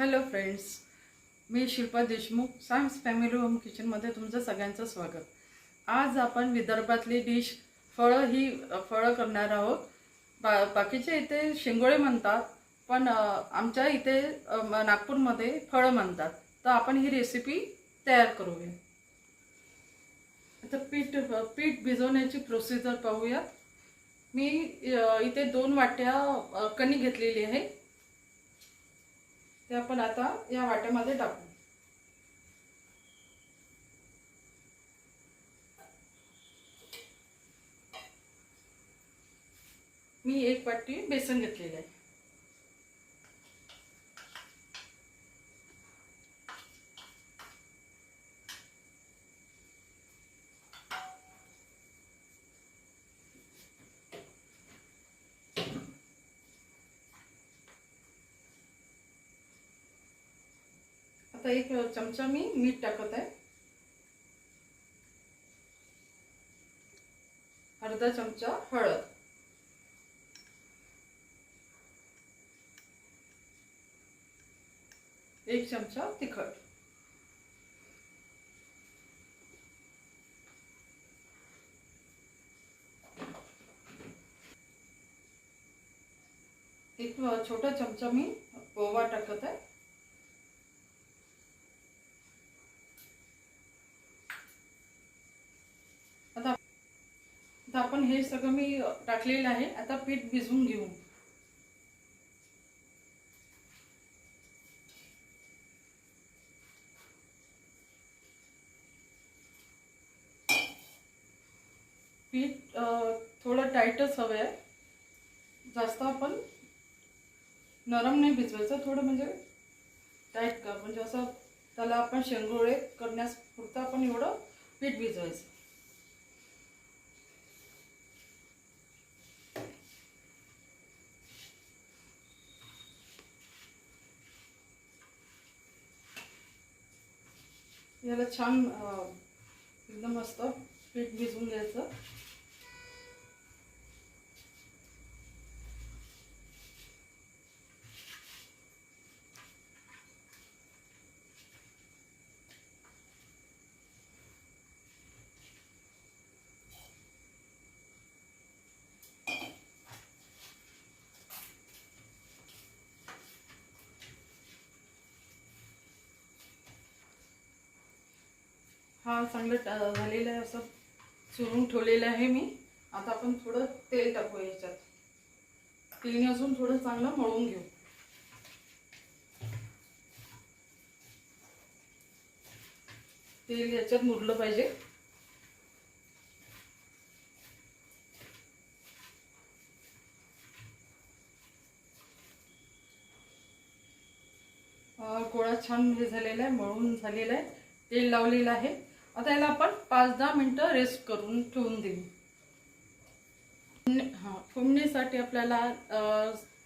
Hello friends मी Shilpa Deshmukh science family home किचनमध्ये तुमचं सगळ्यांचं स्वागत. आज आपण विदर्भातली डिश फळं ही फळं करणार आहोत. बा बाकीच्या इथे शिंगोळे म्हणतात पण आमच्या इथे नागपूरमध्ये फळं म्हणतात. तर आपण ही रेसिपी तयार करूया. आता पीठ पीठ भिजवण्याची प्रोसिजर पाहूया. मी इथे दोन वाट्या कणी घेतलेली आहे. ते आपण आता या वाट्यामध्ये टाकू. मी एक वाटी बेसन घेतलेलं आहे. आता एक चमचा मी मीठ टाकत आहे. अर्धा चमचा हळद. एक चमचा तिखट. एक छोटा चमचा मी ओवा टाकत आहे आता आता आपण हे सगळं मी टाकलेलं आहे. आता पीठ भिजवून घेऊ. पीठ थोडं टाईटच हवं आहे. जास्त आपण नरम नाही भिजवायचं. थोडं म्हणजे टाईट का? म्हणजे असं त्याला आपण शेंगोळे करण्यास पुरतं आपण एवढं पीठ भिजवायचं. याला छान एकदम मस्त पीठ भिजवून घ्यायचं. चांगलं झालेलं आहे असं चुरून ठेवलेलं आहे मी. आता आपण थोडं तेल टाकू याच्यात. तेलने अजून थोडं चांगलं मळून घेऊ. तेल याच्यात मुरलं पाहिजे. गोळा छान हे झालेला आहे मळून झालेला आहे. तेल लावलेलं आहे. आता याला आपण पाच दहा मिनटं रेस्ट करून ठेवून देऊ. फुडणी- हा फुडणीसाठी आपल्याला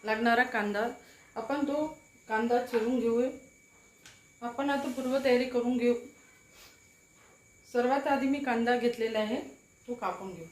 लागणारा कांदा आपण तो कांदा चिरून घेऊया. आपण आता पूर्वतयारी करून घेऊ. सर्वात आधी मी कांदा घेतलेला आहे तो कापून घेऊ.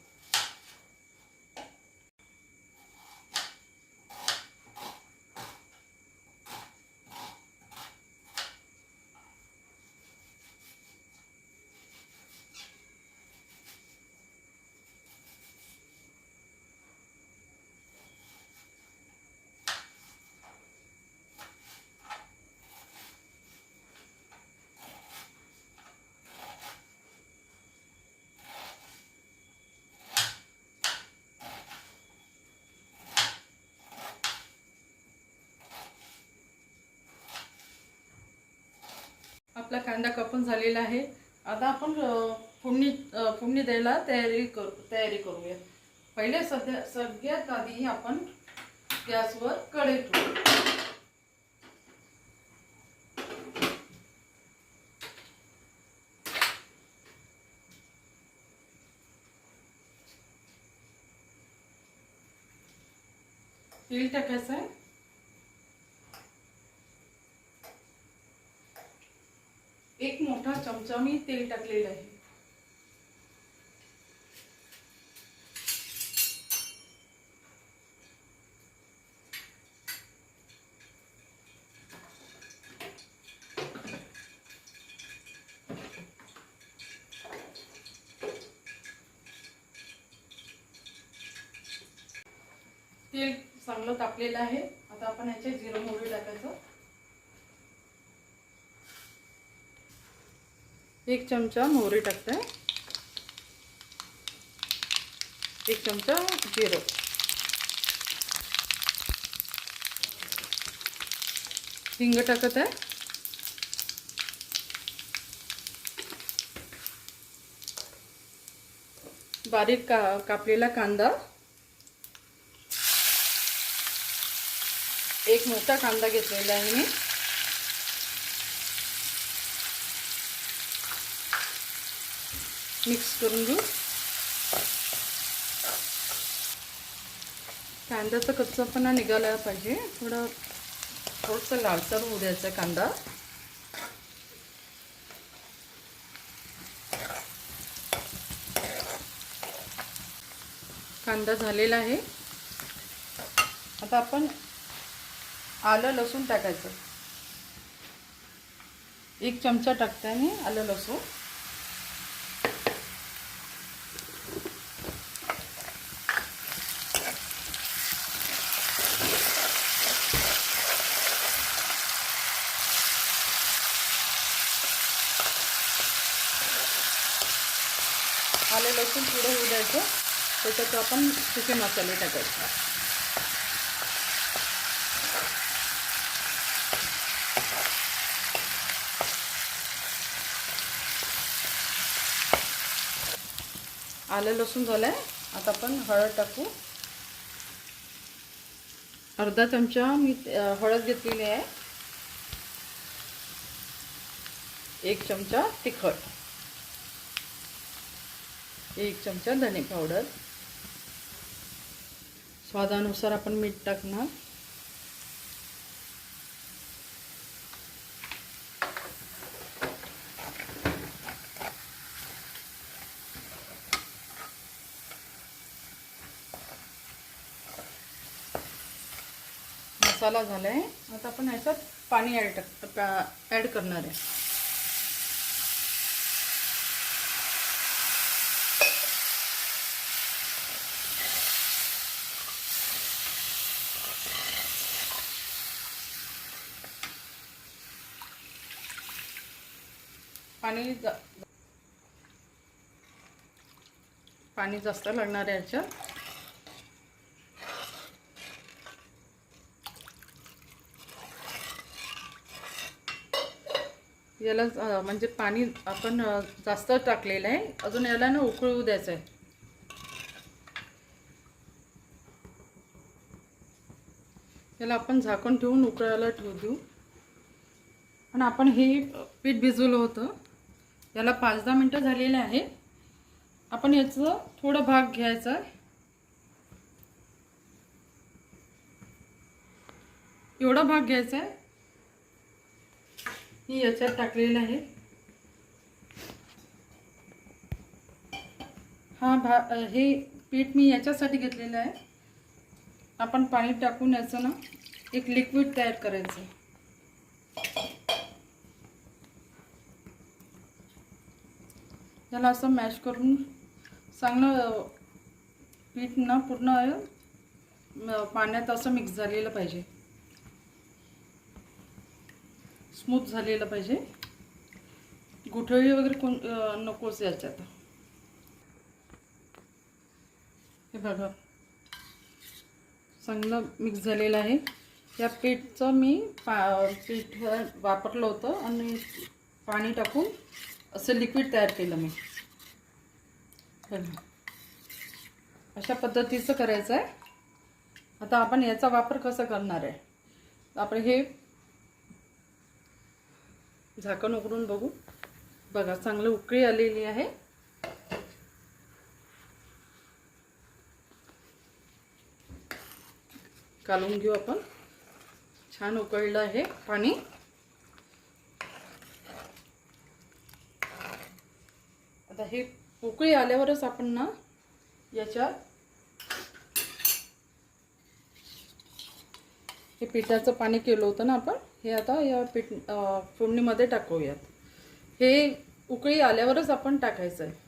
आपला कांदा कापून झालेला आहे. आता आपण अ, फोडणी फोडणी द्यायला तयारी करू तयारी करूया. पहिले सध्या सगळ्यात आधी आपण गॅसवर कढई ठेवू. तेल टाकायचं आहे. मोठा चमचा मी तेल टाकलेलं आहे. तेल चांगलं तापलेलं आहे. आता आपण याचे एक चमचा मोहरी टाकते. एक चमचा जिरं. हिंग टाकत आहे. बारीक का कापलेला कांदा. एक मोठा कांदा घेतलेला आहे मी. मिक्स करून घेऊ. कांद्याचा कच्चापणा निघाला पाहिजे. थोडं थोडंसं लालसर होऊ द्यायचा कांदा. कांदा झालेला आहे. आता आपण आलं लसूण टाकायचं. एक चमचा टाकते मी आलं लसूण आले लसूण पुढे होऊ द्यायचं त्याच्यात आपण सुके मसाले टाकायचा. आलं लसूण झालं आहे आता आपण हळद टाकू. अर्धा चमचा मी हळद घेतलेली आहे. एक चमचा तिखट. एक चमचा धने पावडर. स्वादानुसार आपण मीठ टाकणार. मसाला झाला आहे आता आपण ह्याच्यात पाणी ॲड टाक ॲड करणार आहे. पाणी जा पाणी जास्त लागणार आहे याच्यात. याला म्हणजे पाणी आपण जास्त टाकलेलं आहे. अजून याला ना उकळू द्यायचं आहे याला आपण झाकण ठेवून उकळायला ठेवू देऊ. आणि आपण हे पीठ भिजवलं होतं. याला पाच दहा मिनटं झालेले आहे. आपण याचं थोडं भाग घ्यायचा आहे. एवढा भाग घ्यायचा आहे. मी याच्यात टाकलेलं आहे. हा भा हे पीठ मी याच्यासाठी घेतलेलं आहे. आपण पाणी टाकून याचं ना एक लिक्विड तयार करायचं त्याला असं मॅश करून चांगलं पीठ ना पूर्ण पाण्यात असं मिक्स झालेलं पाहिजे. स्मूथ झालेलं पाहिजे. गुठळी वगैरे कोण नकोच याच्यात. हे बघा. चांगलं मिक्स झालेलं आहे. या पीठचं मी पा पीठ वापरलं होतं आणि पाणी टाकून असं लिक्विड तयार केलं मी. अशा पद्धतीचं करायचं आहे. आता आपण याचा वापर कसा करणार आहे? आपण हे झाकण उघडून बघू. बघा चांगलं उकळी आलेली आहे. कालून घेऊ आपण. छान उकळलं आहे पाणी आता हे उकळी आल्यावरच आपण ना याच्यात हे पिठाचं पाणी केलं होतं ना आपण हे आता या पीठ फोडणीमध्ये टाकूयात. हे उकळी आल्यावरच आपण टाकायचं आहे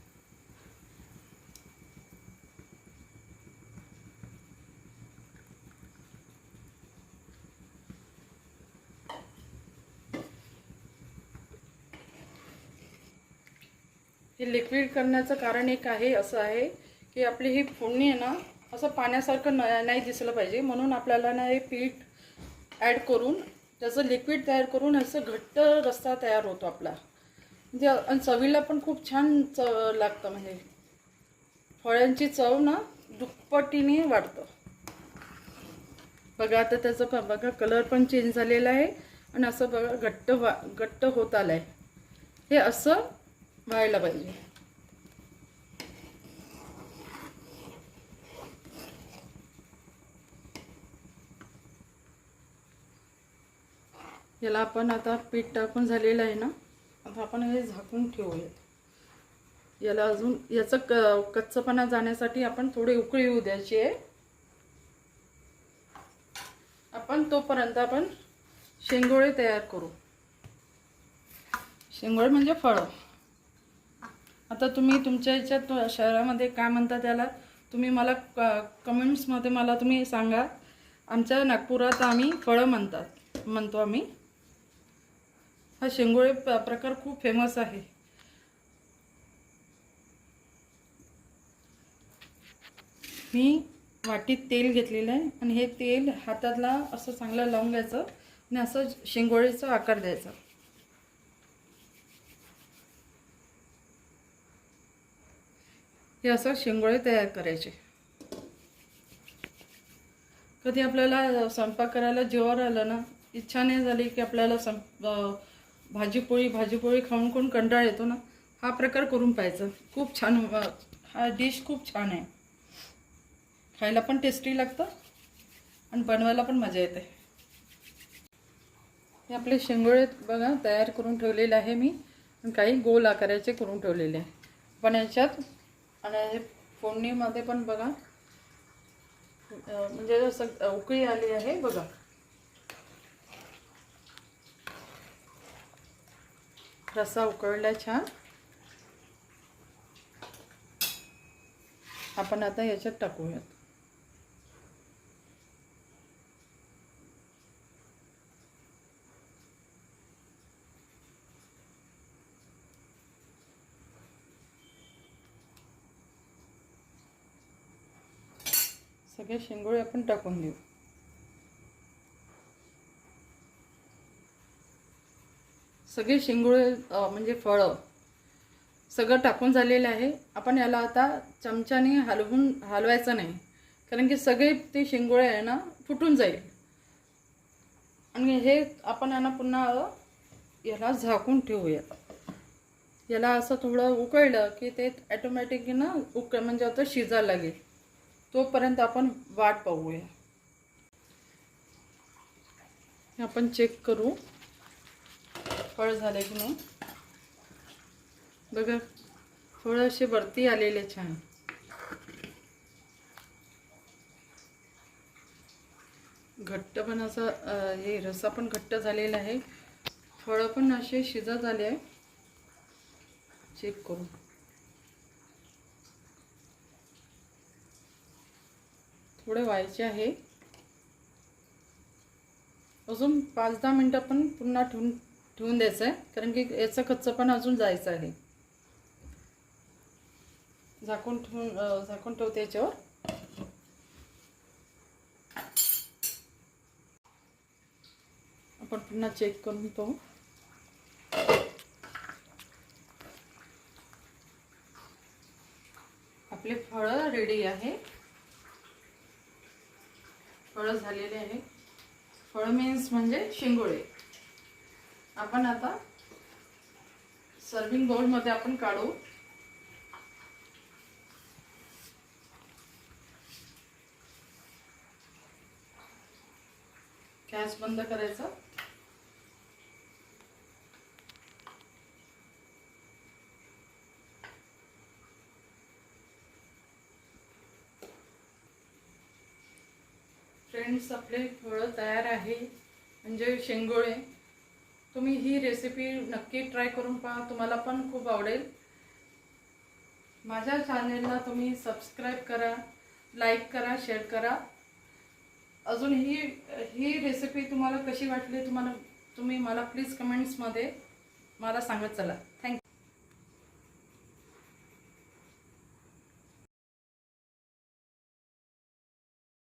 हे लिक्विड करण्याचं कारण एक आहे असं आहे की आपली ही फोडणी आहे ना असं पाण्यासारखं न नाही दिसलं पाहिजे. म्हणून आपल्याला ना हे पीठ ॲड करून त्याचं लिक्विड तयार करून असं घट्ट रस्ता तयार होतो आपला. म्हणजे आणि चवीला पण खूप छान चव लागतं. म्हणजे फळांची चव ना दुप्पटीने वाढतं. बघा आता त्याचं पण बघा कलर पण चेंज झालेला आहे. आणि असं बघा घट्ट वा घट्ट होत आलं आहे हे असं व्हायला पाहिजे. याला आपण आता पीठ टाकून झालेलं आहे ना आता आपण हे झाकून ठेवूयात. याला अजून याचं क कच्चपणा जाण्यासाठी आपण थोडी उकळी येऊ द्यायची. आहे आपण तोपर्यंत आपण शेंगोळे तयार करू. शेंगोळे म्हणजे फळं. आता तुम्ही तुमच्या याच्यात शहरामध्ये काय म्हणता त्याला? तुम्ही मला क कमेंट्समध्ये मला तुम्ही सांगा. आमच्या नागपुरात आम्ही फळं म्हणतात म्हणतो आम्ही. हा शेंगोळे प- प्रकार खूप फेमस आहे. मी वाटीत तेल घेतलेलं आहे आणि हे तेल हातातला असं चांगलं लावून घ्यायचं आणि असं शेंगोळीचा आकार द्यायचा. हे असं शेंगोळे तयार करायचे. कधी आपल्याला स्वयंपाक करायला जीवावर आलं ना इच्छा नाही झाली की आपल्याला सं भाजीपोळी भाजीपोळी खाऊन खाऊन कंटाळ येतो ना हा प्रकार करून पाहायचा. खूप छान हा डिश खूप छान आहे. खायला पण टेस्टी लागतं आणि बनवायला पण मजा येते. हे आपले शेंगोळे बघा तयार करून ठेवलेले आहे मी. आणि काही गोल आकाराचे करून ठेवलेले आहे. पण याच्यात आणि हे फोडणीमध्ये पण बघा म्हणजे जसं उकळी आली आहे बघा. रसा उकळला छान. आपण आता याच्यात टाकूयात. सगळे शेंगोळे आपण टाकून देऊ. सगळे शेंगोळे म्हणजे फळं सगळं टाकून झालेलं आहे. आपण याला आता चमच्याने हलवून हलवायचं नाही. कारण की सगळे ते शेंगोळे आहे ना फुटून जाईल. आणि हे आपण यांना पुन्हा याला झाकून ठेवूया याला असं थोडं उकळलं की ते ॲटोमॅटिक ना उक म्हणजे आता शिजायला लागेल. तोपर्यंत आपण वाट पाहूया. आपण चेक करू. फळ झाले की नाही? बघा फळ असे वरती आलेले छान. घट्ट पण असा हे रसा पण घट्ट झालेला आहे. फळं पण असे शिजत आले आहे. चेक करू. थोडे व्हायचे आहे. अजून पाच दहा मिनटं पण पुन्हा ठेवून ठेवून द्यायचं आहे कारण की याचं कच्चं पण अजून जायचं आहे. झाकून ठेवून झाकून ठेवते याच्यावर. आपण पुन्हा चेक करून पाहू. आपले फळं रेडी आहे. फळं झालेले आहे फळ मीन्स म्हणजे शिंगोळे. आपण आता सर्विंग बाउलमध्ये आपण काढू. गॅस बंद करायचा. फ्रेंड्स आपले फळं तयार आहे म्हणजे शेंगोळे. तुम्ही ही रेसिपी नक्की ट्राय करून पहा तुम्हाला पण खूप आवडेल. माझ्या चॅनेलला तुम्ही सबस्क्राईब करा लाईक करा शेअर करा. अजून ही ही रेसिपी तुम्हाला कशी वाटली तुम्हाला तुम्ही मला प्लीज कमेंट्समध्ये मला सांगत चला.